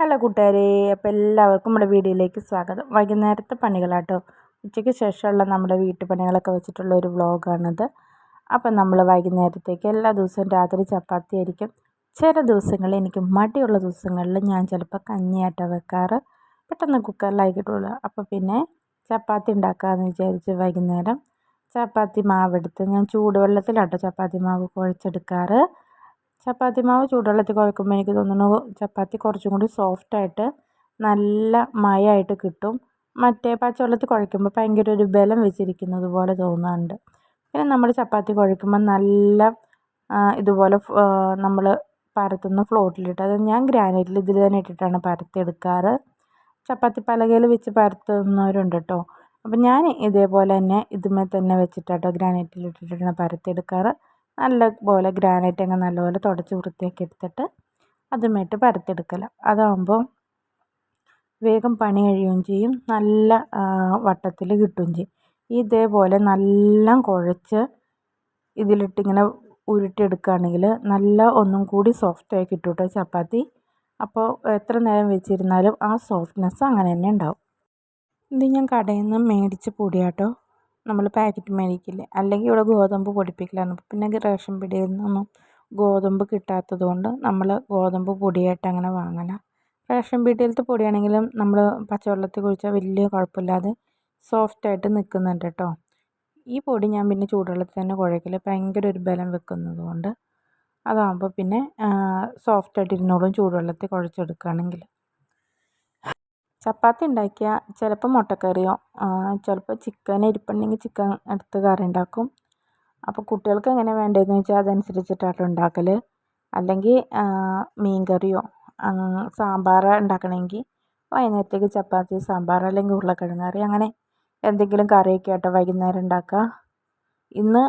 Hello കൂട്ടുകാരെ അപ്പോൾ എല്ലാവർക്കും നമ്മുടെ വീഡിയോയിലേക്ക് സ്വാഗതം. വൈകുന്നേരത്തെ പണികളാട്ടോ. ഉച്ചയ്ക്ക് ശേഷമുള്ള നമ്മുടെ വീട്ടുപണികളൊക്കെ വെച്ചിട്ടുള്ള ഒരു വ്ളോഗാണിത്. അപ്പം നമ്മൾ വൈകുന്നേരത്തേക്ക് എല്ലാ ദിവസവും രാത്രി ചപ്പാത്തി ആയിരിക്കും. ചില ദിവസങ്ങളിൽ എനിക്ക് മടിയുള്ള ദിവസങ്ങളിൽ ഞാൻ ചിലപ്പോൾ കഞ്ഞിയാട്ടോ വെക്കാറ്. പെട്ടെന്ന് കുക്കറിലായി കിട്ടുള്ളൂ അപ്പോൾ പിന്നെ ചപ്പാത്തി ഉണ്ടാക്കാമെന്ന് വിചാരിച്ച് വൈകുന്നേരം ചപ്പാത്തി മാവെടുത്ത് ഞാൻ ചൂടുവെള്ളത്തിലാട്ടോ ചപ്പാത്തി മാവ് കുഴച്ചെടുക്കാറ്. ചപ്പാത്തി മാവ് ചൂടുവെള്ളത്തിൽ കുഴക്കുമ്പോൾ എനിക്ക് തോന്നുന്നു ചപ്പാത്തി കുറച്ചും കൂടി സോഫ്റ്റായിട്ട് നല്ല മയമായിട്ട് കിട്ടും. മറ്റേ പച്ചവെള്ളത്തിൽ കുഴക്കുമ്പോൾ ഭയങ്കര ഒരു ബലം വെച്ചിരിക്കുന്നത് പോലെ തോന്നാറുണ്ട്. പിന്നെ നമ്മൾ ചപ്പാത്തി കുഴക്കുമ്പോൾ നല്ല ഇതുപോലെ നമ്മൾ പരത്തുന്ന ഫ്ലോട്ടിലിട്ട് അത് ഞാൻ ഗ്രാനൈറ്റിൽ ഇതിൽ തന്നെ ഇട്ടിട്ടാണ് പരത്തിയെടുക്കാറ്. ചപ്പാത്തി പലകയിൽ വെച്ച് പരത്തുന്നവരുണ്ട് കേട്ടോ. അപ്പം ഞാൻ ഇതേപോലെ തന്നെ ഇതുമേ തന്നെ വെച്ചിട്ടാട്ടോ ഗ്രാനൈറ്റിൽ ഇട്ടിട്ടാണ് പരത്തിയെടുക്കാറ്. നല്ല പോലെ ഗ്രാനൈറ്റ് അങ്ങ് നല്ലപോലെ തുടച്ച് വൃത്തിയാക്കി എടുത്തിട്ട് അതുമായിട്ട് പരത്തിയെടുക്കല. അതാകുമ്പോൾ വേഗം പണി കഴിയുകയും ചെയ്യും. നല്ല വട്ടത്തിൽ കിട്ടുകയും ചെയ്യും. ഇതേപോലെ നല്ല കുഴച്ച് ഇതിലിട്ടിങ്ങനെ ഉരുട്ടിയെടുക്കുകയാണെങ്കിൽ നല്ല ഒന്നും കൂടി സോഫ്റ്റായി കിട്ടും കേട്ടോ ചപ്പാത്തി. അപ്പോൾ എത്ര നേരം വെച്ചിരുന്നാലും ആ സോഫ്റ്റ്നെസ് അങ്ങനെ തന്നെ ഉണ്ടാവും. ഇത് ഞാൻ കടയിൽ നിന്ന് മേടിച്ച പൊടിയാട്ടോ. നമ്മൾ പാക്കറ്റ് മേടിക്കില്ല? അല്ലെങ്കിൽ ഇവിടെ ഗോതമ്പ് പൊടിപ്പിക്കലാണ്. പിന്നെ റേഷൻ പീടികയിൽ നിന്നൊന്നും ഗോതമ്പ് കിട്ടാത്തത് കൊണ്ട് നമ്മൾ ഗോതമ്പ് പൊടിയായിട്ട് അങ്ങനെ വാങ്ങല. റേഷൻ പീടികയിലത്തെ പൊടിയാണെങ്കിലും നമ്മൾ പച്ചവെള്ളത്തിൽ കുഴിച്ചാൽ വലിയ കുഴപ്പമില്ലാതെ സോഫ്റ്റായിട്ട് നിൽക്കുന്നുണ്ട് കേട്ടോ. ഈ പൊടി ഞാൻ പിന്നെ ചൂടുവെള്ളത്തിൽ തന്നെ കുഴക്കില്ല ഭയങ്കര ഒരു ബലം വെക്കുന്നത് കൊണ്ട്. അതാകുമ്പോൾ പിന്നെ സോഫ്റ്റായിട്ട് ഇരുന്നോളും ചൂടുവെള്ളത്തിൽ കുഴച്ചെടുക്കുകയാണെങ്കിൽ ചപ്പാത്തി ഉണ്ടാക്കിയാൽ ചിലപ്പോൾ മുട്ടക്കറിയോ ചിലപ്പോൾ ചിക്കൻ ഇരിപ്പുണ്ടെങ്കിൽ ചിക്കൻ എടുത്ത് കറി ഉണ്ടാക്കും. അപ്പോൾ കുട്ടികൾക്ക് എങ്ങനെ വേണ്ടതെന്ന് വെച്ചാൽ അതനുസരിച്ചിട്ടാണ് ഉണ്ടാക്കൽ അല്ലെങ്കിൽ മീൻ കറിയോ സാമ്പാർ ഉണ്ടാക്കണമെങ്കിൽ വൈകുന്നേരത്തേക്ക് ചപ്പാത്തി സാമ്പാർ അല്ലെങ്കിൽ ഉരുളക്കിഴങ്ങ് കറി അങ്ങനെ എന്തെങ്കിലും കറിയൊക്കെ ആട്ടോ വൈകുന്നേരം ഉണ്ടാക്കുക. ഇന്ന്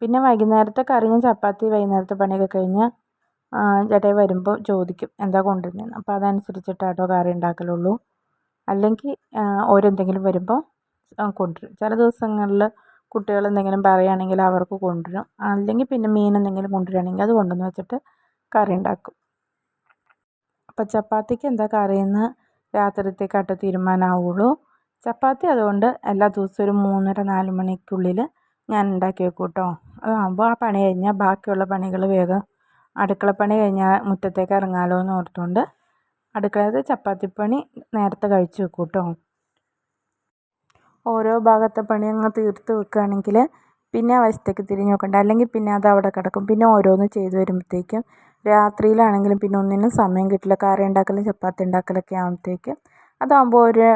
പിന്നെ വൈകുന്നേരത്തെ കറിയും ചപ്പാത്തി വൈകുന്നേരത്തെ പണിയൊക്കെ കഴിഞ്ഞ് ചേട്ടായി വരുമ്പോൾ ചോദിക്കും എന്താ കൊണ്ടുവരുന്നതെന്ന് അപ്പോൾ അതനുസരിച്ചിട്ട് അതനുസരിച്ചിട്ടാട്ടോ കറി ഉണ്ടാക്കലുള്ളൂ. അല്ലെങ്കിൽ ഓരെന്തെങ്കിലും വരുമ്പോൾ കൊണ്ടുവരും. ചില ദിവസങ്ങളിൽ കുട്ടികൾ എന്തെങ്കിലും പറയുകയാണെങ്കിൽ അവർക്ക് കൊണ്ടുവരും. അല്ലെങ്കിൽ പിന്നെ മീൻ എന്തെങ്കിലും കൊണ്ടുവരികയാണെങ്കിൽ അത് കൊണ്ടുവന്ന് വെച്ചിട്ട് കറി ഉണ്ടാക്കും. അപ്പോൾ ചപ്പാത്തിക്ക് എന്താ കറിയെന്ന് രാത്രിത്തേക്കാട്ടോ തീരുമാനമാവുള്ളൂ ചപ്പാത്തി അതുകൊണ്ട് എല്ലാ ദിവസവും ഒരു മൂന്നര നാല് മണിക്കുള്ളിൽ ഞാൻ ഉണ്ടാക്കി വെക്കും കേട്ടോ അതാകുമ്പോൾ ആ പണി കഴിഞ്ഞാൽ ബാക്കിയുള്ള പണികൾ വേഗം അടുക്കളപ്പണി കഴിഞ്ഞാൽ മുറ്റത്തേക്ക് ഇറങ്ങാമല്ലോ എന്ന് ഓർത്തുകൊണ്ട് ചപ്പാത്തി ചപ്പാത്തിപ്പണി നേരത്തെ കഴിച്ച് വെക്കും കേട്ടോ ഓരോ ഭാഗത്തെ പണി അങ്ങ് തീർത്ത് വെക്കുകയാണെങ്കിൽ പിന്നെ വശത്തേക്ക് തിരിഞ്ഞ് നോക്കണ്ട. അല്ലെങ്കിൽ പിന്നെ അത് അവിടെ കിടക്കും. പിന്നെ ഓരോന്ന് ചെയ്ത് വരുമ്പോഴത്തേക്കും രാത്രിയിലാണെങ്കിലും പിന്നെ ഒന്നിനും സമയം കിട്ടില്ല. കറി ഉണ്ടാക്കലും ചപ്പാത്തി ഉണ്ടാക്കലൊക്കെ ആകുമ്പോഴത്തേക്കും അതാകുമ്പോൾ ഒരു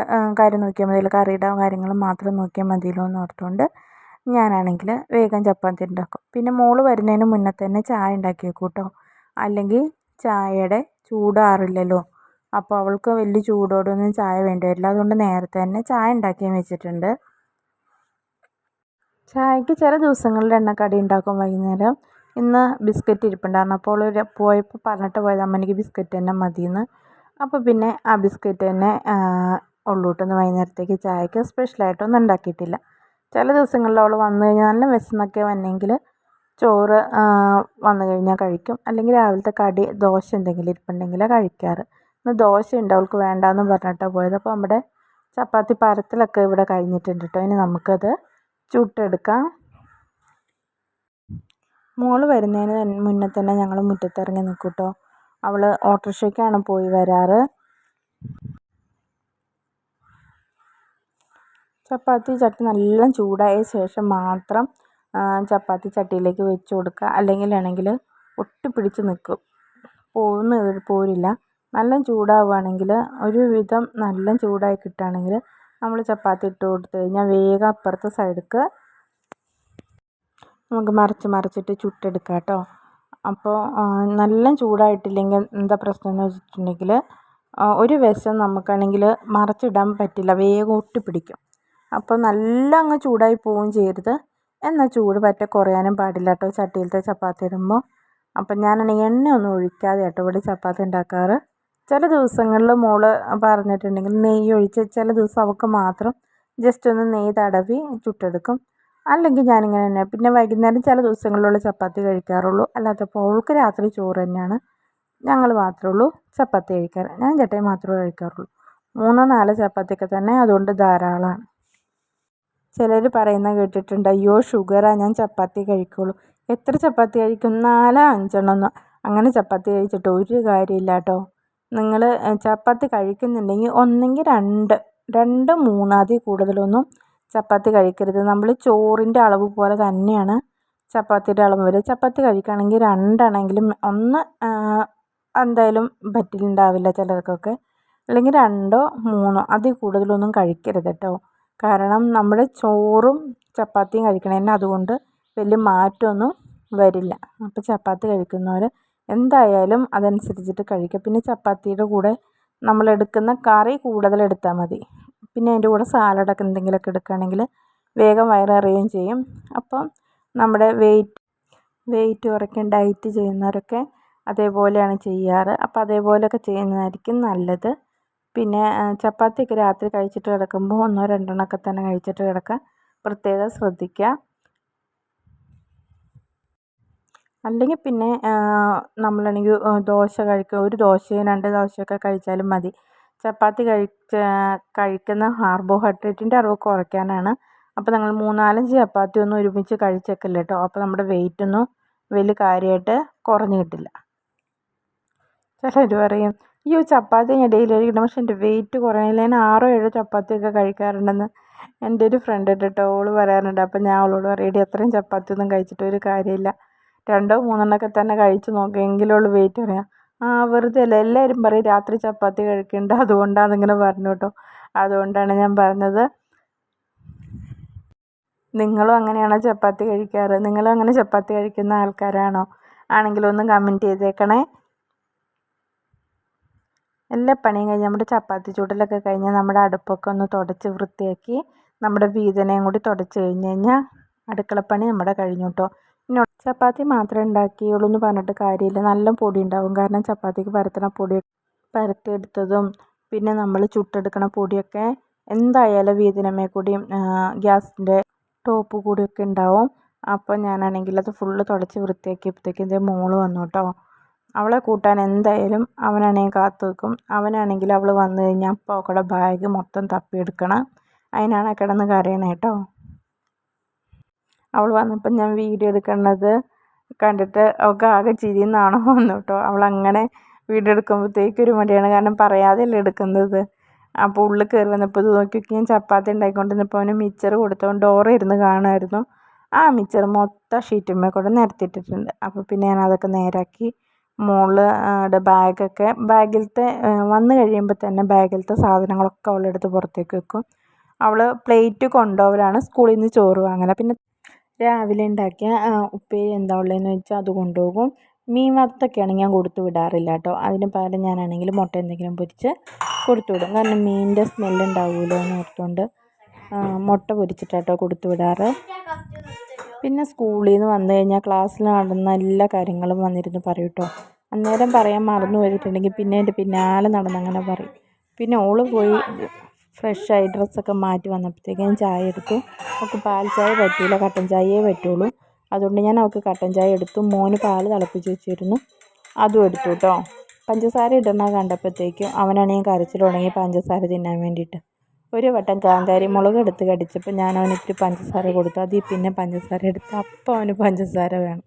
കാര്യം നോക്കിയാൽ മതിയല്ലോ. കറിയുടെ കാര്യങ്ങൾ മാത്രം നോക്കിയാൽ മതിയല്ലോ എന്ന് ഓർത്തുകൊണ്ട് ഞാനാണെങ്കിൽ വേഗം ചപ്പാത്തി ഉണ്ടാക്കും. പിന്നെ മോൾ വരുന്നതിന് മുന്നേ തന്നെ ചായ ഉണ്ടാക്കി വെക്കും കേട്ടോ. അല്ലെങ്കിൽ ചായയുടെ ചൂടാറില്ലല്ലോ അപ്പോൾ അവൾക്ക് വലിയ ചൂടോടൊന്നും ചായ വേണ്ടി വരില്ല അതുകൊണ്ട് നേരത്തെ തന്നെ ചായ ഉണ്ടാക്കി വെച്ചിട്ടുണ്ട്. ചായക്ക് ചില ദിവസങ്ങളിൽ എണ്ണക്കടി ഉണ്ടാക്കും വൈകുന്നേരം. ഇന്ന് ബിസ്ക്കറ്റ് ഇരിപ്പുണ്ടായിരുന്നു. അപ്പോൾ പോയപ്പോൾ പറഞ്ഞിട്ട് പോയത് അമ്മ എനിക്ക് ബിസ്ക്കറ്റ് തന്നെ മതിയെന്ന്. അപ്പോൾ പിന്നെ ആ ബിസ്ക്കറ്റ് തന്നെ ഉള്ളൂട്ടൊന്ന് വൈകുന്നേരത്തേക്ക് ചായക്ക് സ്പെഷ്യലായിട്ടൊന്നും ഉണ്ടാക്കിയിട്ടില്ല. ചില ദിവസങ്ങളിൽ അവൾ വന്നു കഴിഞ്ഞാൽ നല്ല വിശന്നൊക്കെ വന്നെങ്കിൽ ചോറ് വന്നു കഴിഞ്ഞാൽ കഴിക്കും. അല്ലെങ്കിൽ രാവിലത്തെ കടി ദോശ എന്തെങ്കിലും ഇരിപ്പുണ്ടെങ്കിൽ കഴിക്കാറ്. ഇന്ന് ദോശയുണ്ട് അവൾക്ക് വേണ്ടാന്ന് പറഞ്ഞിട്ടാണ് പോയത്. അപ്പോൾ നമ്മുടെ ചപ്പാത്തി പരത്തിലൊക്കെ ഇവിടെ കഴിഞ്ഞിട്ടുണ്ട് കേട്ടോ. ഇനി നമുക്കത് ചുട്ടെടുക്കാം. മോൾ വരുന്നതിന് മുന്നേ തന്നെ ഞങ്ങൾ മുറ്റത്തിറങ്ങി നിൽക്കും കേട്ടോ. അവൾ ഓട്ടോറിക്ഷയ്ക്കാണ് പോയി വരാറ്. ചപ്പാത്തി ചട്ടി നല്ല ചൂടായ ശേഷം മാത്രം ചപ്പാത്തി ചട്ടിയിലേക്ക് വെച്ച് കൊടുക്കുക. അല്ലെങ്കിൽ ആണെങ്കിൽ ഒട്ടിപ്പിടിച്ച് നിൽക്കും. പോന്ന് പോരില്ല. നല്ല ചൂടാവുകയാണെങ്കിൽ ഒരുവിധം നല്ല ചൂടായി കിട്ടുകയാണെങ്കിൽ നമ്മൾ ചപ്പാത്തി ഇട്ട് കൊടുത്തു കഴിഞ്ഞാൽ വേഗം അപ്പുറത്തെ സൈഡിലേക്ക് നമുക്ക് മറിച്ച് മറിച്ചിട്ട് ചുട്ടെടുക്കാം കേട്ടോ. അപ്പോൾ നല്ല ചൂടായിട്ടില്ലെങ്കിൽ എന്താ പ്രശ്നം എന്ന് വെച്ചിട്ടുണ്ടെങ്കിൽ ഒരു വശം നമുക്കാണെങ്കിൽ മറിച്ചിടാൻ പറ്റില്ല. വേഗം ഒട്ടിപ്പിടിക്കും അപ്പോൾ നല്ല അങ്ങ് ചൂടായി പോവുകയും ചെയ്യരുത്. എന്നാൽ ചൂട് പറ്റ കുറയാനും പാടില്ല കേട്ടോ ചട്ടിയിലത്തെ ചപ്പാത്തി ഇടുമ്പോൾ അപ്പം ഞാനാണെങ്കിൽ എണ്ണയൊന്നും ഒഴിക്കാതെ കേട്ടോ ഇവിടെ ചപ്പാത്തി ഉണ്ടാക്കാറ് ചില ദിവസങ്ങളിൽ മോൾ പറഞ്ഞിട്ടുണ്ടെങ്കിൽ നെയ്യ് ഒഴിച്ച് ചില ദിവസം അവൾക്ക് മാത്രം ജസ്റ്റ് ഒന്ന് നെയ്യ് തടവി ചുട്ടെടുക്കും. അല്ലെങ്കിൽ ഞാനിങ്ങനെ തന്നെ. പിന്നെ വൈകുന്നേരം ചില ദിവസങ്ങളിലുള്ള ചപ്പാത്തി കഴിക്കാറുള്ളൂ. അല്ലാത്തപ്പോൾ അവൾക്ക് രാത്രി ചോറ് തന്നെയാണ്. ഞങ്ങൾ മാത്രമേ ഉള്ളൂ ചപ്പാത്തി കഴിക്കാറ്. ഞാൻ ചട്ടയും മാത്രമേ കഴിക്കാറുള്ളൂ. മൂന്നോ നാലോ ചപ്പാത്തിയൊക്കെ തന്നെ അതുകൊണ്ട് ധാരാളമാണ് ചിലർ പറയുന്ന കേട്ടിട്ടുണ്ട് അയ്യോ ഷുഗറാണ് ഞാൻ ചപ്പാത്തി കഴിക്കുള്ളൂ. എത്ര ചപ്പാത്തി കഴിക്കും? നാലോ അഞ്ചെണ്ണം അങ്ങനെ ചപ്പാത്തി കഴിച്ചിട്ട് ഒരു കാര്യമില്ല കേട്ടോ നിങ്ങൾ ചപ്പാത്തി കഴിക്കുന്നുണ്ടെങ്കിൽ ഒന്നെങ്കിൽ രണ്ട് രണ്ട് മൂന്നാതി കൂടുതലൊന്നും ചപ്പാത്തി കഴിക്കരുത്. നമ്മൾ ചോറിന്റെ അളവ് പോലെ തന്നെയാണ് ചപ്പാത്തിയുടെ അളവ് വരിക ചപ്പാത്തി കഴിക്കുകയാണെങ്കിൽ രണ്ടാണെങ്കിലും ഒന്ന് എന്തായാലും പറ്റിയിട്ടുണ്ടാവില്ല ചിലർക്കൊക്കെ. അല്ലെങ്കിൽ രണ്ടോ മൂന്നോ അതിൽ കൂടുതലൊന്നും കഴിക്കരുത് കേട്ടോ കാരണം നമ്മൾ ചോറും ചപ്പാത്തിയും കഴിക്കണതിന് അതുകൊണ്ട് വലിയ മാറ്റമൊന്നും വരില്ല. അപ്പോൾ ചപ്പാത്തി കഴിക്കുന്നവർ എന്തായാലും അതനുസരിച്ചിട്ട് കഴിക്കുക. പിന്നെ ചപ്പാത്തിയുടെ കൂടെ നമ്മൾ എടുക്കുന്ന കറി കൂടുതൽ എടുത്താൽ മതി. പിന്നെ അതിന്റെ കൂടെ സാലഡൊക്കെ എന്തെങ്കിലുമൊക്കെ എടുക്കുകയാണെങ്കിൽ വേഗം വയറ് നിറയുകയും ചെയ്യും. അപ്പം നമ്മുടെ വെയിറ്റ് വെയിറ്റ് കുറയ്ക്കാൻ ഡയറ്റ് ചെയ്യുന്നവരൊക്കെ അതേപോലെയാണ് ചെയ്യാറ്. അപ്പോൾ അതേപോലെയൊക്കെ ചെയ്യുന്നതായിരിക്കും നല്ലത്. പിന്നെ ചപ്പാത്തിയൊക്കെ രാത്രി കഴിച്ചിട്ട് കിടക്കുമ്പോൾ ഒന്നോ രണ്ടെണ്ണമൊക്കെ തന്നെ കഴിച്ചിട്ട് കിടക്കാൻ പ്രത്യേകം ശ്രദ്ധിക്കുക. അല്ലെങ്കിൽ പിന്നെ നമ്മളാണെങ്കിൽ ദോശ കഴിക്കുക. ഒരു ദോശയും രണ്ട് ദോശയൊക്കെ കഴിച്ചാലും മതി. ചപ്പാത്തി കഴിച്ച കഴിക്കുന്ന കാർബോഹൈഡ്രേറ്റിന്റെ അളവ് കുറയ്ക്കാനാണ്. അപ്പോൾ നിങ്ങൾ മൂന്നാലഞ്ച് ചപ്പാത്തി ഒന്നും ഒരുമിച്ച് കഴിച്ചേക്കില്ല കേട്ടോ. അപ്പോൾ നമ്മുടെ വെയിറ്റൊന്നും വലിയ കാര്യമായിട്ട് കുറഞ്ഞു കിട്ടില്ല. ചിലർ പറയും അയ്യോ ചപ്പാത്തി ഞാൻ ഡെയിലി കഴിക്കണം പക്ഷെ എന്റെ വെയിറ്റ് കുറയണില്ല ഞാൻ ആറോ ഏഴോ ചപ്പാത്തിയൊക്കെ കഴിക്കാറുണ്ടെന്ന് എന്റെ ഒരു ഫ്രണ്ട് കേട്ടോ. ഓൾ പറയാറുണ്ട്. അപ്പം ഞാൻ അവളോട് പറയടി അത്രയും ചപ്പാത്തി ഒന്നും കഴിച്ചിട്ട് ഒരു കാര്യമില്ല. രണ്ടോ മൂന്നെണ്ണമൊക്കെ തന്നെ കഴിച്ച് നോക്കിയെങ്കിലും ഉള്ളു വെയിറ്റ് കുറയാം. ആ വെറുതെ അല്ല. എല്ലാവരും പറയും രാത്രി ചപ്പാത്തി കഴിക്കേണ്ട. അതുകൊണ്ടാണ് ഇങ്ങനെ പറഞ്ഞു കേട്ടോ. അതുകൊണ്ടാണ് ഞാൻ പറഞ്ഞത്. നിങ്ങളും അങ്ങനെയാണോ ചപ്പാത്തി കഴിക്കാറ്? നിങ്ങളും അങ്ങനെ ചപ്പാത്തി കഴിക്കുന്ന ആൾക്കാരാണോ? ആണെങ്കിലും ഒന്ന് കമന്റ് ചെയ്തേക്കണേ. എല്ലാ പണിയും കഴിഞ്ഞ് നമ്മുടെ ചപ്പാത്തി ചൂടലൊക്കെ കഴിഞ്ഞ് നമ്മുടെ അടുപ്പൊക്കെ ഒന്ന് തുടച്ച് വൃത്തിയാക്കി നമ്മുടെ വീതനയും കൂടി തുടച്ച് കഴിഞ്ഞ് കഴിഞ്ഞാൽ അടുക്കളപ്പണി നമ്മുടെ കഴിഞ്ഞു കേട്ടോ പിന്നെ ചപ്പാത്തി മാത്രമേ ഉണ്ടാക്കിയുള്ളൂ എന്ന് പറഞ്ഞിട്ട് കാര്യമില്ല. നല്ല പൊടി ഉണ്ടാവും. കാരണം ചപ്പാത്തിക്ക് പരത്തണ പൊടി പരത്തിയെടുത്തതും പിന്നെ നമ്മൾ ചുട്ടെടുക്കണ പൊടിയൊക്കെ എന്തായാലും വീതനമേ കൂടിയും ഗ്യാസിന്റെ ടോപ്പ് കൂടിയൊക്കെ ഉണ്ടാവും. അപ്പോൾ ഞാനാണെങ്കിൽ അത് ഫുള്ള് തുടച്ച് വൃത്തിയാക്കിയപ്പോഴത്തേക്കും എന്റെ മോൾ വന്നു കേട്ടോ അവളെ കൂട്ടാൻ എന്തായാലും അവനാണെങ്കിൽ കാത്തു നിൽക്കും അവനാണെങ്കിൽ അവൾ വന്നു കഴിഞ്ഞാൽ അപ്പോൾ അവളുടെ ബാഗ് മൊത്തം തപ്പിയെടുക്കണം. അതിനാണ് കിടന്ന് കരയണേ കേട്ടോ. അവൾ വന്നപ്പോൾ ഞാൻ വീഡിയോ എടുക്കുന്നത് കണ്ടിട്ട് അവൾക്ക് ആകെ ചിരിയെന്നാണോ വന്നു കേട്ടോ. അവളങ്ങനെ വീഡിയോ എടുക്കുമ്പോഴത്തേക്ക് ഒരു മടിയാണ്. കാരണം പറയാതെയല്ലേ എടുക്കുന്നത്. അപ്പോൾ ഉള്ളിൽ കയറി വന്നപ്പോൾ ഇത് നോക്കി ഞാൻ ചപ്പാത്തി ഉണ്ടാക്കിക്കൊണ്ടിരുന്നപ്പോൾ അവന് മിച്ചർ കൊടുത്തവൻ ഡോർ ഇരുന്ന് കാണുമായിരുന്നു. ആ മിച്ചർ മൊത്തം ഷീറ്റുമ്മേ കൂടെ നിരത്തിയിട്ടിട്ടുണ്ട്. അപ്പോൾ പിന്നെ ഞാൻ അതൊക്കെ നേരാക്കി മോളുടെ ബാഗൊക്കെ. ബാഗിലത്തെ വന്നു കഴിയുമ്പോൾ തന്നെ ബാഗിലത്തെ സാധനങ്ങളൊക്കെ അവളെടുത്ത് പുറത്തേക്ക് വെക്കും. അവൾ പ്ലേറ്റ് കൊണ്ടുപോകലാണ് സ്കൂളിൽ നിന്ന് ചോറ് വാങ്ങുന്നത് പിന്നെ രാവിലെ ഉണ്ടാക്കിയ ഉപ്പേരി എന്താ ഉള്ളതെന്ന് വെച്ചാൽ അത് കൊണ്ടുപോകും. മീൻ വറുത്തൊക്കെയാണെങ്കിൽ ഞാൻ കൊടുത്തു വിടാറില്ല കേട്ടോ. അതിന് പകരം ഞാനാണെങ്കിൽ മുട്ട എന്തെങ്കിലും പൊരിച്ച് കൊടുത്തു വിടും. കാരണം മീനിന്റെ സ്മെല്ല് ഉണ്ടാവുമല്ലോ എന്ന് ഓർത്തുകൊണ്ട് മുട്ട പൊരിച്ചിട്ടാട്ടോ കൊടുത്തു വിടാറ്. പിന്നെ സ്കൂളിൽ നിന്ന് വന്നു കഴിഞ്ഞാൽ ക്ലാസ്സിൽ നടന്ന എല്ലാ കാര്യങ്ങളും വന്നിരുന്ന് പറയും കേട്ടോ അന്നേരം പറയാൻ മറന്നു പോയിട്ടുണ്ടെങ്കിൽ പിന്നെ എന്റെ പിന്നാലെ നടന്നങ്ങനെ പറയും. പിന്നെ ഓൾ പോയി ഫ്രഷായി ഡ്രസ്സൊക്കെ മാറ്റി വന്നപ്പോഴത്തേക്കും ചായ എടുത്തു. അവൾക്ക് പാൽ ചായ പറ്റിയില്ല കട്ടൻ ചായയേ പറ്റുള്ളൂ. അതുകൊണ്ട് ഞാൻ അവൾക്ക് കട്ടൻ ചായ എടുത്തു. മോന് പാൽ തിളപ്പിച്ച് വെച്ചിരുന്നു. അതും എടുത്തു കേട്ടോ പഞ്ചസാര ഇടുന്ന കണ്ടപ്പോഴത്തേക്കും അവനാണെങ്കിൽ കരച്ചിൽ തുടങ്ങി പഞ്ചസാര തിന്നാൻ വേണ്ടിയിട്ട്. ഒരു വട്ടം കാന്താരി മുളക് എടുത്ത് കടിച്ചപ്പോൾ ഞാൻ അവന് ഇത്തിരി പഞ്ചസാര കൊടുത്തു. അതിൽ പിന്നെ പഞ്ചസാര എടുത്ത് അപ്പോൾ അവന് പഞ്ചസാര വേണം.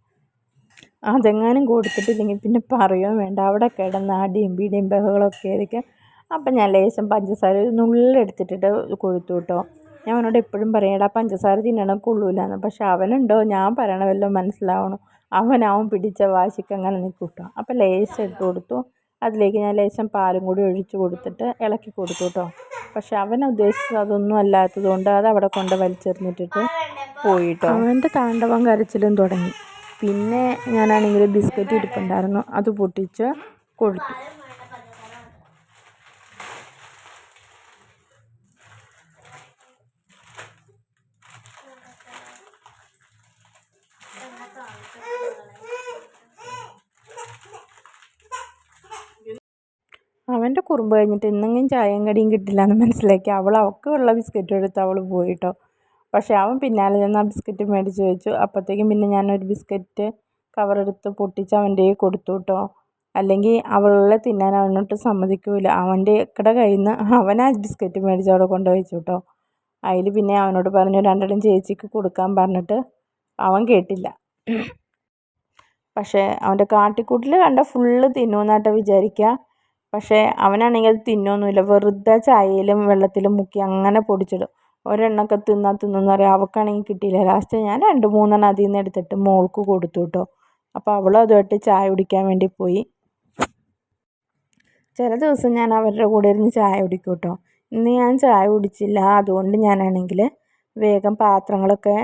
അതെങ്ങാനും കൊടുത്തിട്ടില്ലെങ്കിൽ പിന്നെ പറയുകയും വേണ്ട. അവിടെ കിടന്ന് അടിയും പിടിയും ബഹളമൊക്കെ ആയിരിക്കും. അപ്പം ഞാൻ ലേശം പഞ്ചസാര ഒരു നുള്ളെടുത്തിട്ടിട്ട് കൊടുത്തു കേട്ടോ. ഞാൻ അവനോട് എപ്പോഴും പറയടാ പഞ്ചസാര തിന്നണം കൊള്ളൂലെന്ന്. പക്ഷെ അവനുണ്ടോ? ഞാൻ പറയണമല്ലോ മനസ്സിലാവണം. അവനാവും പിടിച്ച വാശിക്ക് അങ്ങനെ നിൽക്കും കേട്ടോ. അപ്പം ലേശം ഇട്ട് കൊടുത്തു. അതിലേക്ക് ഞാൻ ലേശം പാലും കൂടി ഒഴിച്ച് കൊടുത്തിട്ട് ഇളക്കി കൊടുത്തു കേട്ടോ. പക്ഷെ അവൻ ഉദ്ദേശിച്ചത് അതൊന്നും അല്ലാത്തത് കൊണ്ട് അത് അവിടെ കൊണ്ട് വലിച്ചെറിഞ്ഞിട്ടിട്ട് പോയിട്ടോ അവന്റെ താണ്ഡവം കരച്ചിലും തുടങ്ങി. പിന്നെ ഞാനാണെങ്കിൽ ബിസ്ക്കറ്റ് ഇരിപ്പുണ്ടായിരുന്നു. അത് പൊട്ടിച്ച് കൊടുത്തു അവന്റെ കുറുമ്പ് കഴിഞ്ഞിട്ട് ഇന്നെങ്കിലും ചായയും കടിയും കിട്ടില്ല എന്ന് മനസ്സിലാക്കി. അവൾ അവൾക്കുള്ള ബിസ്ക്കറ്റ് എടുത്ത് അവൾ പോയിട്ടോ. പക്ഷേ അവൻ പിന്നാലെ ചെന്ന് ആ ബിസ്ക്കറ്റ് മേടിച്ച് വെച്ചു. അപ്പോഴത്തേക്കും പിന്നെ ഞാനൊരു ബിസ്ക്കറ്റ് കവറെടുത്ത് പൊട്ടിച്ച് അവന്റെ കൊടുത്തു കേട്ടോ അല്ലെങ്കിൽ അവളെ തിന്നാൻ അവനോട്ട് സമ്മതിക്കൂല. അവന്റെ ഇക്കടെ കയ്യിൽ നിന്ന് അവൻ ആ ബിസ്ക്കറ്റ് മേടിച്ച് അവിടെ കൊണ്ട് വെച്ചു കേട്ടോ അതിൽ പിന്നെ അവനോട് പറഞ്ഞു രണ്ടെണ്ണം ചേച്ചിക്ക് കൊടുക്കാൻ പറഞ്ഞിട്ട് അവൻ കേട്ടില്ല. പക്ഷേ അവന്റെ കാട്ടിക്കൂട്ടിൽ കണ്ട ഫുള്ള് തിന്നുമെന്നാട്ടോ വിചാരിക്കുക പക്ഷേ അവനാണെങ്കിൽ അത് തിന്നൊന്നുമില്ല. വെറുതെ ചായയിലും വെള്ളത്തിലും മുക്കി അങ്ങനെ പൊടിച്ചിടും. ഒരെണ്ണമൊക്കെ തിന്നാൽ തിന്നുമെന്ന് പറയാം. അവൾക്കാണെങ്കിൽ കിട്ടിയില്ല. ലാസ്റ്റ് ഞാൻ രണ്ട് മൂന്നെണ്ണം അതിൽ നിന്ന് എടുത്തിട്ട് മോൾക്ക് കൊടുത്തു കേട്ടോ. അപ്പോൾ അവളും അതുമായിട്ട് ചായ കുടിക്കാൻ വേണ്ടി പോയി. ചില ദിവസം ഞാൻ അവരുടെ കൂടെ ഇരുന്ന് ചായ കുടിക്കും കേട്ടോ. ഇന്ന് ഞാൻ ചായ കുടിച്ചില്ല. അതുകൊണ്ട് ഞാനാണെങ്കിൽ വേഗം പാത്രങ്ങളൊക്കെ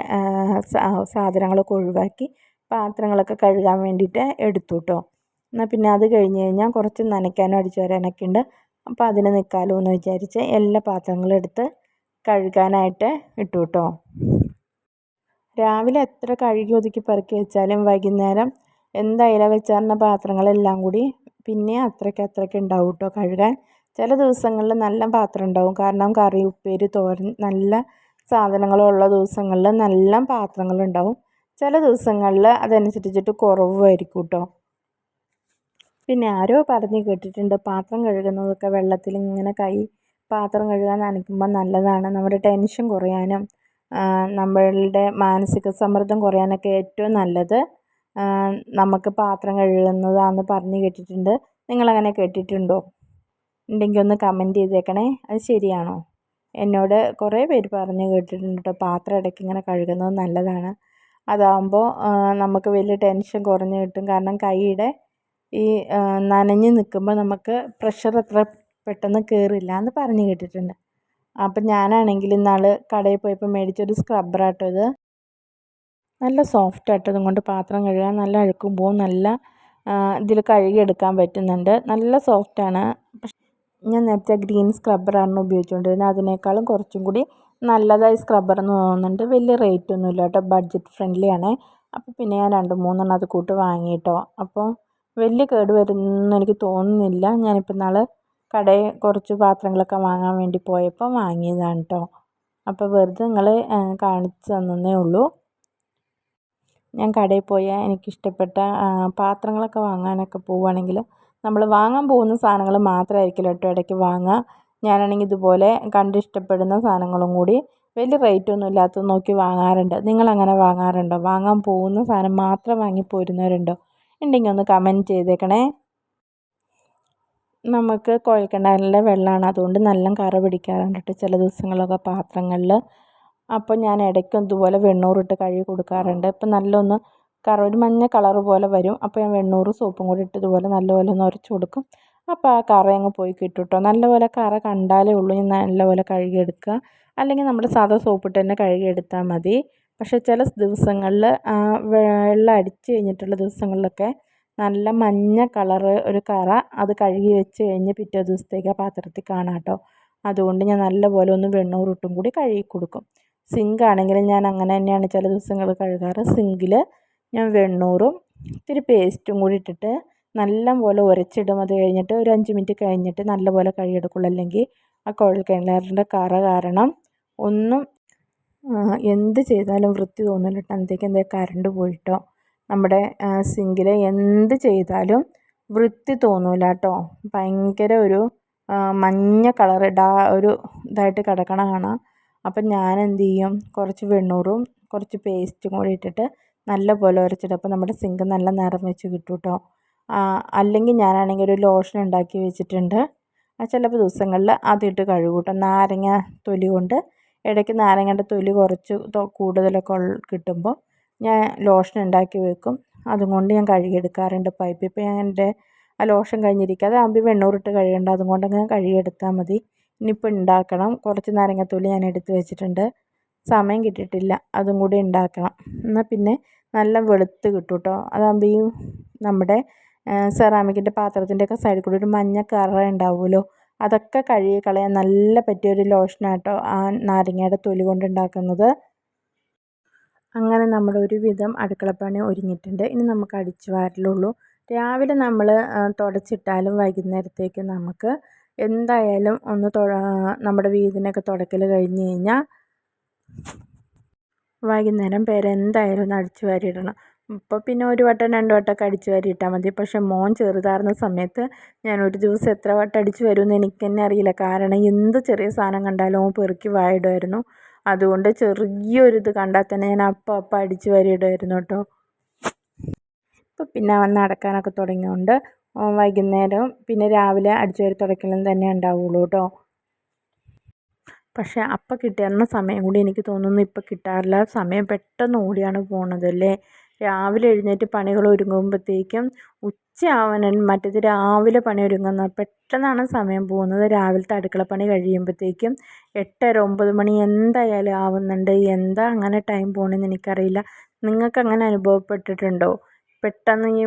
സാധനങ്ങളൊക്കെ ഒഴിവാക്കി പാത്രങ്ങളൊക്കെ കഴുകാൻ വേണ്ടിയിട്ട് എടുത്തു കേട്ടോ. എന്നാൽ പിന്നെ അത് കഴിഞ്ഞ് കഴിഞ്ഞാൽ കുറച്ച് നനയ്ക്കാനും അടിച്ചു വരാനൊക്കെ ഉണ്ട് അപ്പോൾ അതിന് നിൽക്കാമല്ലോ എന്ന് വിചാരിച്ച് എല്ലാ പാത്രങ്ങളും എടുത്ത് കഴുകാനായിട്ട് ഇട്ടു കേട്ടോ രാവിലെ എത്ര കഴുകി ഒതുക്കി പെറുക്കി വെച്ചാലും വൈകുന്നേരം എന്തായാലും വെച്ചാറിന പാത്രങ്ങളെല്ലാം കൂടി പിന്നെ അത്രയ്ക്ക് അത്രയ്ക്ക് ഉണ്ടാവും കേട്ടോ കഴുകാൻ. ചില ദിവസങ്ങളിൽ നല്ല പാത്രം ഉണ്ടാവും കാരണം കറി ഉപ്പേരി തോരൻ നല്ല സാധനങ്ങളുള്ള ദിവസങ്ങളിൽ നല്ല പാത്രങ്ങളുണ്ടാവും ചില ദിവസങ്ങളിൽ അതനുസരിച്ചിട്ട് കുറവായിരിക്കും കേട്ടോ പിന്നെ ആരോ പറഞ്ഞ് കേട്ടിട്ടുണ്ട് പാത്രം കഴുകുന്നതൊക്കെ വെള്ളത്തിൽ ഇങ്ങനെ കൈ പാത്രം കഴുകാൻ നനയ്ക്കുമ്പോൾ നല്ലതാണ്. നമ്മുടെ ടെൻഷൻ കുറയാനും നമ്മളുടെ മാനസിക സമ്മർദ്ദം കുറയാനൊക്കെ ഏറ്റവും നല്ലത് നമുക്ക് പാത്രം കഴുകുന്നതാണെന്ന് പറഞ്ഞ് കേട്ടിട്ടുണ്ട്. നിങ്ങളങ്ങനെ കേട്ടിട്ടുണ്ടോ? ഉണ്ടെങ്കിൽ ഒന്ന് കമന്റ് ചെയ്തേക്കണേ. അത് ശരിയാണോ? എന്നോട് കുറേ പേര് പറഞ്ഞ് കേട്ടിട്ടുണ്ട് കേട്ടോ പാത്രം ഇടയ്ക്ക് ഇങ്ങനെ കഴുകുന്നത് നല്ലതാണ്. അതാകുമ്പോൾ നമുക്ക് വലിയ ടെൻഷൻ കുറഞ്ഞ് കിട്ടും. കാരണം കൈയുടെ ഈ നനഞ്ഞ് നിൽക്കുമ്പോൾ നമുക്ക് പ്രഷർ അത്ര പെട്ടെന്ന് കയറില്ല എന്ന് പറഞ്ഞ് കേട്ടിട്ടുണ്ട്. അപ്പം ഞാനാണെങ്കിൽ ഇന്നാൾ കടയിൽ പോയപ്പോൾ മേടിച്ചൊരു സ്ക്രബ്ബറാട്ടോ ഇത്. നല്ല സോഫ്റ്റ് ആട്ടോ അതുകൊണ്ട് പാത്രം കഴുകാൻ നല്ല അഴുക്കും പോവും. നല്ല ഇതിൽ കഴുകിയെടുക്കാൻ പറ്റുന്നുണ്ട്. നല്ല സോഫ്റ്റാണ് ഞാൻ നേരത്തെ ഗ്രീൻ സ്ക്രബ്ബറാണ് ഉപയോഗിച്ചുകൊണ്ടിരുന്നത് അതിനേക്കാളും കുറച്ചും കൂടി നല്ലതായി സ്ക്രബ്ബർ എന്ന് തോന്നുന്നുണ്ട്. വലിയ റേറ്റ് ഒന്നുമില്ല കേട്ടോ. ബഡ്ജറ്റ് ഫ്രണ്ട്ലി ആണ്. അപ്പോൾ പിന്നെ ഞാൻ രണ്ട് മൂന്നെണ്ണം അത് കൂട്ട് വാങ്ങിയിട്ടോ അപ്പോൾ വലിയ കേട് വരുമെന്ന് എനിക്ക് തോന്നുന്നില്ല. ഞാനിപ്പോൾ നാളെ കടയിൽ കുറച്ച് പാത്രങ്ങളൊക്കെ വാങ്ങാൻ വേണ്ടി പോയപ്പോൾ വാങ്ങിയതാണ് കേട്ടോ അപ്പോൾ വെറുതെ നിങ്ങൾ കാണിച്ച് തന്നേ ഉള്ളൂ. ഞാൻ കടയിൽ പോയാൽ എനിക്കിഷ്ടപ്പെട്ട പാത്രങ്ങളൊക്കെ വാങ്ങാനൊക്കെ പോവുകയാണെങ്കിൽ നമ്മൾ വാങ്ങാൻ പോകുന്ന സാധനങ്ങൾ മാത്രമായിരിക്കില്ല കേട്ടോ ഇടയ്ക്ക് വാങ്ങുക. ഞാനാണെങ്കിൽ ഇതുപോലെ കണ്ട് ഇഷ്ടപ്പെടുന്ന സാധനങ്ങളും കൂടി വലിയ റേറ്റ് ഒന്നും ഇല്ലാത്തത് നോക്കി വാങ്ങാറുണ്ട്. നിങ്ങളങ്ങനെ വാങ്ങാറുണ്ടോ? വാങ്ങാൻ പോകുന്ന സാധനം മാത്രം വാങ്ങി പോരുന്നവരുണ്ടോ? ഉണ്ടെങ്കിൽ ഒന്ന് കമന്റ് ചെയ്തേക്കണേ. നമുക്ക് കുഴൽക്കിണറിലെ വെള്ളമാണ് അതുകൊണ്ട് നല്ല കറ പിടിക്കാറുണ്ട് കേട്ടോ ചില ദിവസങ്ങളൊക്കെ പാത്രങ്ങളിൽ. അപ്പോൾ ഞാൻ ഇടയ്ക്ക് ഇതുപോലെ വെണ്ണൂറിട്ട് കഴുകി കൊടുക്കാറുണ്ട്. ഇപ്പം നല്ലൊന്ന് കറ ഒരു മഞ്ഞ കളർ പോലെ വരും. അപ്പോൾ ഞാൻ വെണ്ണൂറ് സോപ്പും കൂടി ഇട്ട് ഇതുപോലെ നല്ലപോലെ ഒന്ന് ഉരച്ച് കൊടുക്കും. അപ്പോൾ ആ കറ അങ്ങ് പോയി കിട്ടും കേട്ടോ. നല്ലപോലെ കറ കണ്ടാലേ ഉള്ളൂ. ഞാൻ നല്ലപോലെ കഴുകിയെടുക്കുക അല്ലെങ്കിൽ നമ്മുടെ സാധാ സോപ്പിട്ട് തന്നെ കഴുകിയെടുത്താൽ മതി. പക്ഷേ ചില ദിവസങ്ങളിൽ വെള്ളം അടിച്ച് കഴിഞ്ഞിട്ടുള്ള ദിവസങ്ങളിലൊക്കെ നല്ല മഞ്ഞ കളറ് ഒരു കറ അത് കഴുകി വെച്ച് കഴിഞ്ഞ് പിറ്റേ ദിവസത്തേക്ക് ആ പാത്രത്തിൽ കാണാം കേട്ടോ. അതുകൊണ്ട് ഞാൻ നല്ലപോലെ ഒന്ന് വെണ്ണൂറിട്ടും കൂടി കഴുകി കൊടുക്കും. സിങ്ക് ആണെങ്കിലും ഞാൻ അങ്ങനെ തന്നെയാണ് ചില ദിവസങ്ങൾ കഴുകാറ്. സിങ്കിൽ ഞാൻ വെണ്ണൂറും ഇത്തിരി പേസ്റ്റും കൂടി ഇട്ടിട്ട് നല്ലപോലെ ഉരച്ചിടും. അത് കഴിഞ്ഞിട്ട് ഒരു അഞ്ച് മിനിറ്റ് കഴിഞ്ഞിട്ട് നല്ലപോലെ കഴുകിയെടുക്കുള്ളൂ. അല്ലെങ്കിൽ ആ കുഴൽ കിണറിന്റെ കറ കാരണം ഒന്നും എന്ത് ചെയ്താലും വൃത്തി തോന്നില്ല കേട്ടോ അന്നത്തേക്ക് എന്തേ കറണ്ട് പോയിട്ടോ? നമ്മുടെ സിങ്കിൽ എന്ത് ചെയ്താലും വൃത്തി തോന്നില്ല കേട്ടോ ഭയങ്കര ഒരു മഞ്ഞ കളർ ഡാ ഒരു ഇതായിട്ട് കിടക്കണ കാണാം. അപ്പം ഞാൻ എന്ത് ചെയ്യും കുറച്ച് വെണ്ണൂറും കുറച്ച് പേസ്റ്റും കൂടി ഇട്ടിട്ട് നല്ല പോലെ ഉരച്ചിട്ട് അപ്പോൾ നമ്മുടെ സിങ്ക് നല്ല നിറം വെച്ച് കിട്ടും കേട്ടോ അല്ലെങ്കിൽ ഞാനാണെങ്കിൽ ഒരു ലോഷൻ ഉണ്ടാക്കി വെച്ചിട്ടുണ്ട്. ചിലപ്പോൾ ദിവസങ്ങളിൽ അതിട്ട് കഴുകൂട്ടോ കേട്ടോ നാരങ്ങ തൊലി കൊണ്ട് ഇടയ്ക്ക് നാരങ്ങയുടെ തൊലി കുറച്ച് കൂടുതലൊക്കെ കിട്ടുമ്പോൾ ഞാൻ ലോഷൻ ഉണ്ടാക്കി വെക്കും. അതുകൊണ്ട് ഞാൻ കഴുകിയെടുക്കാറുണ്ട് പൈപ്പ്. ഇപ്പോൾ ഞാൻ എന്റെ ആ ലോഷൻ കഴിഞ്ഞിരിക്കുക അതാകുമ്പോൾ വെണ്ണൂറിട്ട് കഴുകണ്ട. അതുകൊണ്ട് ഞാൻ കഴുകിയെടുത്താൽ മതി. ഇനിയിപ്പോൾ ഉണ്ടാക്കണം. കുറച്ച് നാരങ്ങത്തൊലി ഞാൻ എടുത്ത് വെച്ചിട്ടുണ്ട്. സമയം കിട്ടിയിട്ടില്ല. അതും കൂടി ഉണ്ടാക്കണം. എന്നാൽ പിന്നെ നല്ല വെളുത്ത് കിട്ടും കേട്ടോ അതാകുമ്പോൾ ഈ നമ്മുടെ സെറാമിക്കിന്റെ പാത്രത്തിന്റെയൊക്കെ സൈഡിൽ കൂടി ഒരു മഞ്ഞ കറ ഉണ്ടാവുമല്ലോ. അതൊക്കെ കഴുകി കളയാൻ നല്ല പറ്റിയൊരു ലോഷനാട്ടോ ആ നാരങ്ങയുടെ തൊലി കൊണ്ടുണ്ടാക്കുന്നത് അങ്ങനെ നമ്മുടെ ഒരുവിധം അടുക്കളപ്പണി ഒരുങ്ങിയിട്ടുണ്ട്. ഇനി നമുക്ക് അടിച്ചു വാരലുള്ളൂ. രാവിലെ നമ്മൾ തുടച്ചിട്ടാലും വൈകുന്നേരത്തേക്ക് നമുക്ക് എന്തായാലും ഒന്ന് നമ്മുടെ വീടിനൊക്കെ തുടക്കൽ കഴിഞ്ഞ് കഴിഞ്ഞാൽ വൈകുന്നേരം പേരെന്തായാലും ഒന്ന് അടിച്ചു വാരിയിടണം. ഇപ്പോൾ പിന്നെ ഒരു വട്ടം രണ്ട് വട്ടമൊക്കെ അടിച്ച് വാരിയിട്ടാൽ മതി. പക്ഷെ മോൻ ചെറുതായിരുന്ന സമയത്ത് ഞാൻ ഒരു ദിവസം എത്ര വട്ടം അടിച്ച് വരുമെന്ന് എനിക്ക് തന്നെ അറിയില്ല. കാരണം എന്ത് ചെറിയ സാധനം കണ്ടാലും പെറുക്കി വായിടുമായിരുന്നു അതുകൊണ്ട് ചെറിയൊരിത് കണ്ടാൽ തന്നെ ഞാൻ അപ്പം അപ്പം അടിച്ച് വരിയിടുമായിരുന്നു കേട്ടോ. ഇപ്പോൾ പിന്നെ അവൻ നടക്കാനൊക്കെ തുടങ്ങിയതുകൊണ്ട് വൈകുന്നേരം പിന്നെ രാവിലെ അടിച്ച് വാരി തുടക്കലും തന്നെ ഉണ്ടാവുള്ളൂ കേട്ടോ. പക്ഷേ അപ്പം കിട്ടിയിരുന്ന സമയം കൂടി എനിക്ക് തോന്നുന്നു ഇപ്പം കിട്ടാറില്ല. സമയം പെട്ടെന്ന് ഓടിയാണ് പോണതല്ലേ? രാവിലെ എഴുന്നേറ്റ് പണികൾ ഒരുങ്ങുമ്പോഴത്തേക്കും ഉച്ചയാവാൻ മറ്റേത് രാവിലെ പണി ഒരുങ്ങുന്ന പെട്ടെന്നാണ് സമയം പോകുന്നത്. രാവിലത്തെ അടുക്കളപ്പണി കഴിയുമ്പോഴത്തേക്കും എട്ടര ഒമ്പത് മണി എന്തായാലും ആവുന്നുണ്ട്. എന്താ അങ്ങനെ ടൈം പോകണമെന്ന് എനിക്കറിയില്ല. നിങ്ങൾക്ക് അങ്ങനെ അനുഭവപ്പെട്ടിട്ടുണ്ടോ? പെട്ടെന്ന് ഈ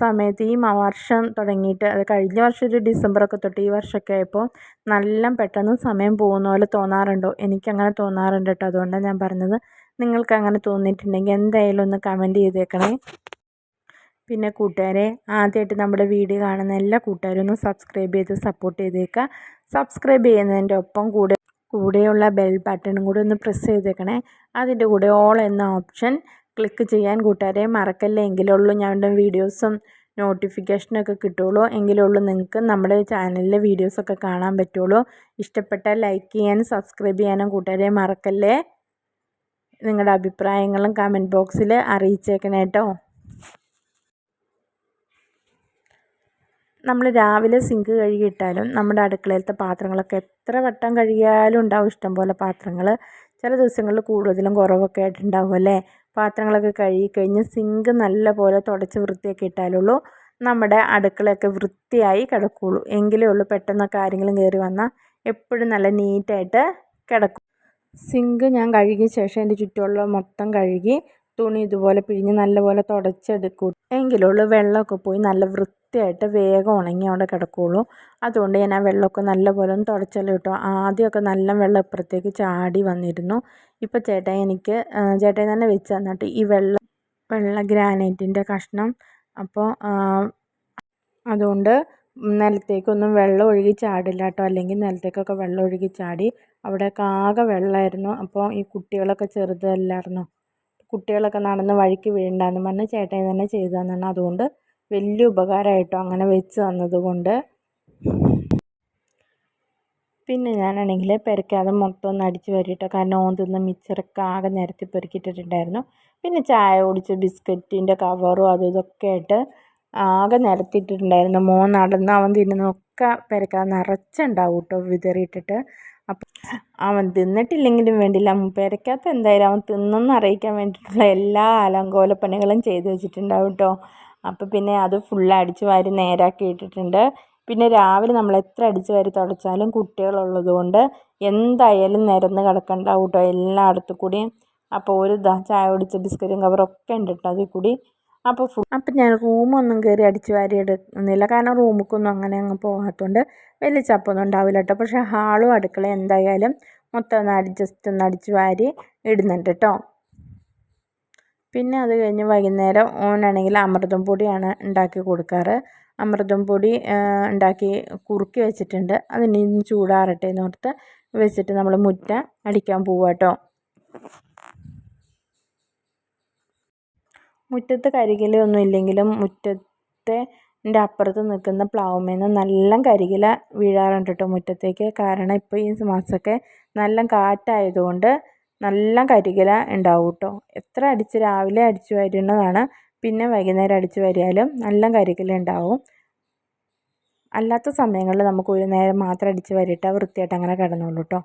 സമയത്ത് ഈ വർഷം തുടങ്ങിയിട്ട് അത് കഴിഞ്ഞ വർഷം ഒരു ഡിസംബറൊക്കെ തൊട്ട് ഈ വർഷമൊക്കെ ആയപ്പോൾ നല്ല പെട്ടെന്ന് സമയം പോകുന്ന പോലെ തോന്നാറുണ്ടോ? എനിക്കങ്ങനെ തോന്നാറുണ്ട് കേട്ടോ. അതുകൊണ്ടാണ് ഞാൻ പറഞ്ഞത്. നിങ്ങൾക്ക് അങ്ങനെ തോന്നിയിട്ടുണ്ടെങ്കിൽ എന്തായാലും ഒന്ന് കമന്റ് ചെയ്തേക്കണേ. പിന്നെ കൂട്ടുകാരെ ആദ്യമായിട്ട് നമ്മുടെ വീഡിയോ കാണുന്ന എല്ലാ കൂട്ടുകാരും ഒന്ന് സബ്സ്ക്രൈബ് ചെയ്ത് സപ്പോർട്ട് ചെയ്തേക്കുക സബ്സ്ക്രൈബ് ചെയ്യുന്നതിന്റെ ഒപ്പം കൂടെ കൂടെയുള്ള ബെൽ ബട്ടണും കൂടി ഒന്ന് പ്രസ് ചെയ്തേക്കണേ. അതിന്റെ കൂടെ ഓൾ എന്ന ഓപ്ഷൻ ക്ലിക്ക് ചെയ്യാൻ കൂട്ടുകാരെ മറക്കല്ലേ? എങ്കിലുള്ളൂ ഞങ്ങളുടെ വീഡിയോസും നോട്ടിഫിക്കേഷനൊക്കെ കിട്ടുള്ളൂ എങ്കിലുള്ളൂ നിങ്ങൾക്ക് നമ്മുടെ ചാനലിലെ വീഡിയോസൊക്കെ കാണാൻ പറ്റുള്ളൂ ഇഷ്ടപ്പെട്ടാൽ ലൈക്ക് ചെയ്യാനും സബ്സ്ക്രൈബ് ചെയ്യാനും കൂട്ടുകാരെ മറക്കല്ലേ? നിങ്ങളുടെ അഭിപ്രായങ്ങളും കമന്റ് ബോക്സിൽ അറിയിച്ചേക്കണം കേട്ടോ നമ്മൾ രാവിലെ സിങ്ക് കഴുകിയിട്ടാലും നമ്മുടെ അടുക്കളയിലത്തെ പാത്രങ്ങളൊക്കെ എത്ര വട്ടം കഴുകിയാലും ഉണ്ടാവും ഇഷ്ടംപോലെ പാത്രങ്ങൾ ചില ദിവസങ്ങളിൽ കൂടുതലും കുറവൊക്കെ ആയിട്ടുണ്ടാവും അല്ലേ? പാത്രങ്ങളൊക്കെ കഴുകി കഴിഞ്ഞ് സിങ്ക് നല്ല പോലെ തുടച്ച് വൃത്തിയാക്കി ഇട്ടാലുള്ളൂ നമ്മുടെ അടുക്കളയൊക്കെ വൃത്തിയായി കിടക്കുകയുള്ളൂ എങ്കിലേ ഉള്ളൂ പെട്ടെന്നൊക്കെ കാര്യങ്ങളും കയറി വന്നാൽ എപ്പോഴും നല്ല നീറ്റായിട്ട് കിടക്കും. സിങ്ക് ഞാൻ കഴുകിയ ശേഷം എന്റെ ചുറ്റുമുള്ള മൊത്തം കഴുകി തുണി ഇതുപോലെ പിഴിഞ്ഞ് നല്ലപോലെ തുടച്ചെടുക്കും. എങ്കിലുള്ളൂ വെള്ളമൊക്കെ പോയി നല്ല വൃത്തിയായിട്ട് വേഗം ഉണങ്ങി അവിടെ കിടക്കുകയുള്ളൂ അതുകൊണ്ട് ഞാൻ ആ വെള്ളമൊക്കെ നല്ലപോലെ ഒന്ന് തുടച്ചല്ലോ കിട്ടും ആദ്യമൊക്കെ നല്ല വെള്ളം ഇപ്പുറത്തേക്ക് ചാടി വന്നിരുന്നു. ഇപ്പോൾ ചേട്ടൻ എനിക്ക് ചേട്ടൻ തന്നെ വെച്ച് തന്നിട്ട് ഈ വെള്ളം വെള്ള ഗ്രാനൈറ്റിന്റെ കഷ്ണം. അപ്പോൾ അതുകൊണ്ട് നിലത്തേക്കൊന്നും വെള്ളം ഒഴുകി ചാടില്ല കേട്ടോ. അല്ലെങ്കിൽ നിലത്തേക്കൊക്കെ വെള്ളം ഒഴുകി ചാടി അവിടെയൊക്കെ ആകെ വെള്ളമായിരുന്നു. അപ്പോൾ ഈ കുട്ടികളൊക്കെ ചെറുതല്ലായിരുന്നു. കുട്ടികളൊക്കെ നടന്ന് വഴിക്ക് വീഴണ്ടെന്ന് പറഞ്ഞ് ചേട്ടൻ തന്നെ ചെയ്തു തന്നാണ് അതുകൊണ്ട് വലിയ ഉപകാരമായിട്ടോ അങ്ങനെ വെച്ച് തന്നതുകൊണ്ട്. പിന്നെ ഞാനാണെങ്കിൽ പെരക്കാതെ മൊത്തം ഒന്ന് അടിച്ച് വരിട്ടോ കാരണം ഓൻ തിന്ന മിച്ചറൊക്കെ ആകെ നിരത്തി പെറുക്കിയിട്ടിട്ടുണ്ടായിരുന്നു. പിന്നെ ചായ കുടിച്ച് ബിസ്ക്കറ്റിന്റെ കവറും അതും ഇതൊക്കെ ആയിട്ട് ആകെ നിരത്തിയിട്ടുണ്ടായിരുന്നു. മോൻ നടന്ന് അവൻ തിന്നൊക്കെ പെരക്കാൻ നിറച്ചുണ്ടാവും കേട്ടോ വിതറിയിട്ടിട്ട്. അപ്പം അവൻ തിന്നിട്ടില്ലെങ്കിലും വേണ്ടില്ല. പെരക്കകത്ത് എന്തായാലും അവൻ തിന്നെന്ന് അറിയിക്കാൻ വേണ്ടിയിട്ടുള്ള എല്ലാ അലങ്കോലപ്പണികളും ചെയ്തു വെച്ചിട്ടുണ്ടാവും കേട്ടോ അപ്പോൾ പിന്നെ അത് ഫുൾ അടിച്ച് വാരി നേരാക്കി ഇട്ടിട്ടുണ്ട്. പിന്നെ രാവിലെ നമ്മൾ എത്ര അടിച്ച് വാരി തുടച്ചാലും കുട്ടികളുള്ളത് കൊണ്ട് എന്തായാലും നിരന്ന് കിടക്കണ്ടാവും കേട്ടോ എല്ലായിടത്തും കൂടി. അപ്പോൾ ഒരു ദാ ചായ കുടിച്ച ബിസ്ക്കറ്റും കവറൊക്കെ ഉണ്ട് കേട്ടോ അതിൽ കൂടി അപ്പോൾ ഫുൾ അപ്പം ഞാൻ റൂമൊന്നും കയറി അടിച്ച് വാരി എടുക്കുന്നില്ല. കാരണം റൂമുക്കൊന്നും അങ്ങനെ അങ്ങ് പോകാത്തതുകൊണ്ട് വലിയ ചപ്പൊന്നും ഉണ്ടാവില്ല കേട്ടോ പക്ഷേ ഹാളും അടുക്കള എന്തായാലും മൊത്തം ഒന്ന് അഡ്ജസ്റ്റ് ഒന്ന് അടിച്ച് വാരി ഇടുന്നുണ്ട് കേട്ടോ പിന്നെ അത് കഴിഞ്ഞ് വൈകുന്നേരം ഓനാണെങ്കിൽ അമൃതം പൊടിയാണ് ഉണ്ടാക്കി കൊടുക്കാറ്. അമൃതം പൊടി ഉണ്ടാക്കി കുറുക്കി വെച്ചിട്ടുണ്ട്. അതിന് ചൂടാറട്ടെ എന്ന് ഓർത്ത് വെച്ചിട്ട് നമ്മൾ മുറ്റ അടിക്കാൻ പോവാട്ടോ മുറ്റത്ത് കരികിലൊന്നും ഇല്ലെങ്കിലും മുറ്റത്തെ ന്റെ അപ്പുറത്ത് നിൽക്കുന്ന പ്ലാവുമേന്ന് നല്ല കരികില വീഴാറുണ്ട് കേട്ടോ മുറ്റത്തേക്ക്. കാരണം ഇപ്പോൾ ഈ മാസമൊക്കെ നല്ല കാറ്റായതുകൊണ്ട് നല്ല കരികില ഉണ്ടാവും കേട്ടോ എത്ര അടിച്ച് രാവിലെ അടിച്ചു വരുന്നതാണ് പിന്നെ വൈകുന്നേരം അടിച്ചു വാരിയാലും നല്ല കരികില ഉണ്ടാവും. അല്ലാത്ത സമയങ്ങളിൽ നമുക്ക് ഒരു നേരം മാത്രം അടിച്ച് വാരിയിട്ടാൽ വൃത്തിയായിട്ട് അങ്ങനെ കിടന്നോളൂ കേട്ടോ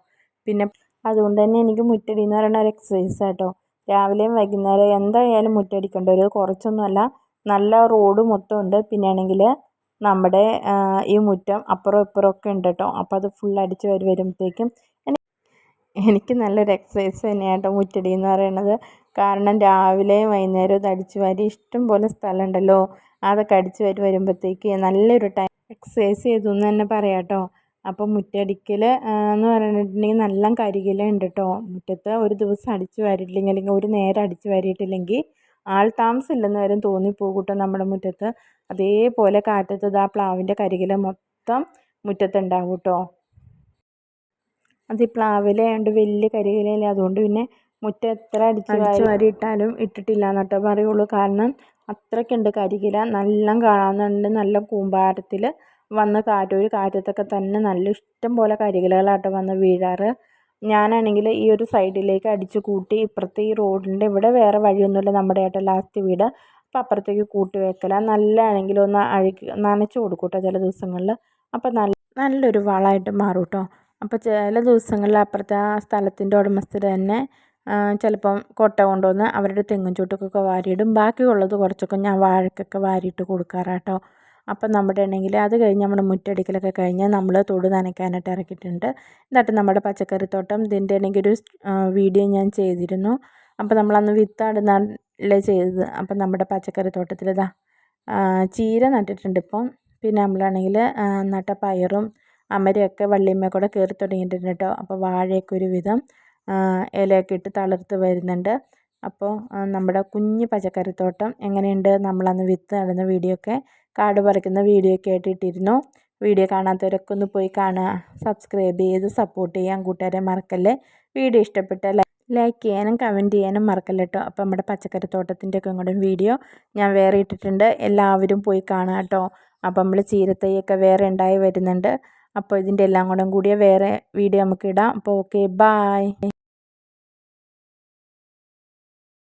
പിന്നെ അതുകൊണ്ട് തന്നെ എനിക്ക് മുറ്റടി എന്ന് പറയുന്ന ഒരു എക്സസൈസാണ് കേട്ടോ രാവിലെയും വൈകുന്നേരം എന്തായാലും മുറ്റടിക്കേണ്ട. ഒരു കുറച്ചൊന്നുമല്ല നല്ല റോഡ് മൊത്തം ഉണ്ട് പിന്നെ ആണെങ്കിൽ നമ്മുടെ ഈ മുറ്റം അപ്പുറം ഇപ്പുറം ഒക്കെ ഉണ്ട് കേട്ടോ അപ്പോൾ അത് ഫുൾ അടിച്ച് വരി വരുമ്പോഴത്തേക്കും എനിക്ക് നല്ലൊരു എക്സസൈസ് തന്നെയാണ് കേട്ടോ മുറ്റടി എന്ന് പറയുന്നത് കാരണം രാവിലെയും വൈകുന്നേരവും ഇത് അടിച്ച് വാരി ഇഷ്ടം പോലെ സ്ഥലമുണ്ടല്ലോ. അതൊക്കെ അടിച്ച് വരി വരുമ്പോഴത്തേക്ക് നല്ലൊരു ടൈം എക്സസൈസ് ചെയ്തു എന്ന് തന്നെ പറയാം കേട്ടോ അപ്പോൾ മുറ്റടിക്കൽ എന്ന് പറഞ്ഞിട്ടുണ്ടെങ്കിൽ നല്ല കരികില ഉണ്ട് കേട്ടോ മുറ്റത്ത് ഒരു ദിവസം അടിച്ച് വാരിയിട്ടില്ലെങ്കിൽ അല്ലെങ്കിൽ ഒരു നേരം അടിച്ച് വാരിയിട്ടില്ലെങ്കിൽ ആൾ താമസമില്ലെന്ന് വരെ തോന്നിപ്പോകും കേട്ടോ നമ്മുടെ മുറ്റത്ത്. അതേപോലെ കാറ്റത്തത് ആ പ്ലാവിന്റെ കരികില മൊത്തം മുറ്റത്തുണ്ടാവും കേട്ടോ അത് ഈ പ്ലാവിലുണ്ട് വലിയ കരികിലല്ലേ അതുകൊണ്ട് പിന്നെ മുറ്റം എത്ര അടിച്ച് അടിച്ച് വാരി ഇട്ടാലും ഇട്ടിട്ടില്ല എന്നിട്ടേ പറയുള്ളൂ. കാരണം അത്രയ്ക്കുണ്ട് കരികില നല്ല കാണാവുന്നുണ്ട്. നല്ല കൂമ്പാരത്തിൽ വന്ന് കാറ്റ് ഒരു കാറ്റത്തൊക്കെ തന്നെ നല്ല ഇഷ്ടം പോലെ കരികിലകളാട്ടോ വന്ന് വീഴാറ്. ഞാനാണെങ്കിൽ ഈ ഒരു സൈഡിലേക്ക് അടിച്ച് കൂട്ടി ഇപ്പുറത്തെ ഈ റോഡിന്റെ ഇവിടെ വേറെ വഴിയൊന്നുമില്ല നമ്മുടെ ആയിട്ട് ലാസ്റ്റ് വീട്. അപ്പോൾ അപ്പുറത്തേക്ക് കൂട്ടി വെക്കലാണ് നല്ലതാണെങ്കിൽ ഒന്ന് അഴുക്കി നനച്ച് കൊടുക്കൂട്ടോ ചില ദിവസങ്ങളിൽ. അപ്പോൾ നല്ല നല്ലൊരു വളമായിട്ട് മാറും കേട്ടോ അപ്പോൾ ചില ദിവസങ്ങളിൽ അപ്പുറത്തെ ആ സ്ഥലത്തിന്റെ ഉടമസ്ഥർ തന്നെ ചിലപ്പം കൊട്ട കൊണ്ടുവന്ന് അവരുടെ തെങ്ങും ചോട്ടൊക്കെ വാരിയിടും. ബാക്കിയുള്ളത് കുറച്ചൊക്കെ ഞാൻ വാഴക്കൊക്കെ വാരിയിട്ട് കൊടുക്കാറാട്ടോ. അപ്പം നമ്മുടെ ആണെങ്കിൽ അത് കഴിഞ്ഞ് നമ്മുടെ മുറ്റടിക്കലൊക്കെ കഴിഞ്ഞ് നമ്മൾ തൊടു നനയ്ക്കാനായിട്ട് ഇറക്കിയിട്ടുണ്ട്. എന്നിട്ട് നമ്മുടെ പച്ചക്കറിത്തോട്ടം ഇതിന്റെ ആണെങ്കിൽ ഒരു വീഡിയോ ഞാൻ ചെയ്തിരുന്നു. അപ്പോൾ നമ്മളന്ന് വിത്താടുന്നല്ലേ ചെയ്തത്. അപ്പം നമ്മുടെ പച്ചക്കറിത്തോട്ടത്തിൽ ഇതാ ചീര നട്ടിട്ടുണ്ട് ഇപ്പം. പിന്നെ നമ്മളാണെങ്കിൽ നട്ട പയറും അമരയൊക്കെ വള്ളിയമ്മ കൂടെ കയറി തുടങ്ങിയിട്ടുണ്ട് കേട്ടോ. അപ്പോൾ വാഴയൊക്കെ ഒരു വിധം ഇലയൊക്കെ ഇട്ട് തളിർത്ത് വരുന്നുണ്ട്. അപ്പോൾ നമ്മുടെ കുഞ്ഞ് പച്ചക്കറിത്തോട്ടം എങ്ങനെയുണ്ട്? നമ്മളന്ന് വിത്ത് നടുന്ന വീഡിയോ ഒക്കെ കാട് പറിക്കുന്ന വീഡിയോ ഒക്കെ ആയിട്ട് ഇട്ടിരുന്നു വീഡിയോ കാണാത്തവരൊക്കെ ഒന്ന് പോയി കാണുക. സബ്സ്ക്രൈബ് ചെയ്ത് സപ്പോർട്ട് ചെയ്യാൻ കൂട്ടുകാരെ മറക്കല്ലേ? വീഡിയോ ഇഷ്ടപ്പെട്ട ലൈക്ക് ചെയ്യാനും കമന്റ് ചെയ്യാനും മറക്കല്ല കേട്ടോ അപ്പോൾ നമ്മുടെ പച്ചക്കറിത്തോട്ടത്തിന്റെ ഒക്കെ കൂടെ വീഡിയോ ഞാൻ വേറെ ഇട്ടിട്ടുണ്ട്. എല്ലാവരും പോയി കാണുക കേട്ടോ അപ്പോൾ നമ്മൾ ചീരത്തൈയൊക്കെ വേറെ ഉണ്ടായി വരുന്നുണ്ട്. അപ്പോൾ ഇതിന്റെ എല്ലാം കൂടെ കൂടിയ വേറെ വീഡിയോ നമുക്ക് ഇടാം. അപ്പോൾ ഓക്കെ ബായ്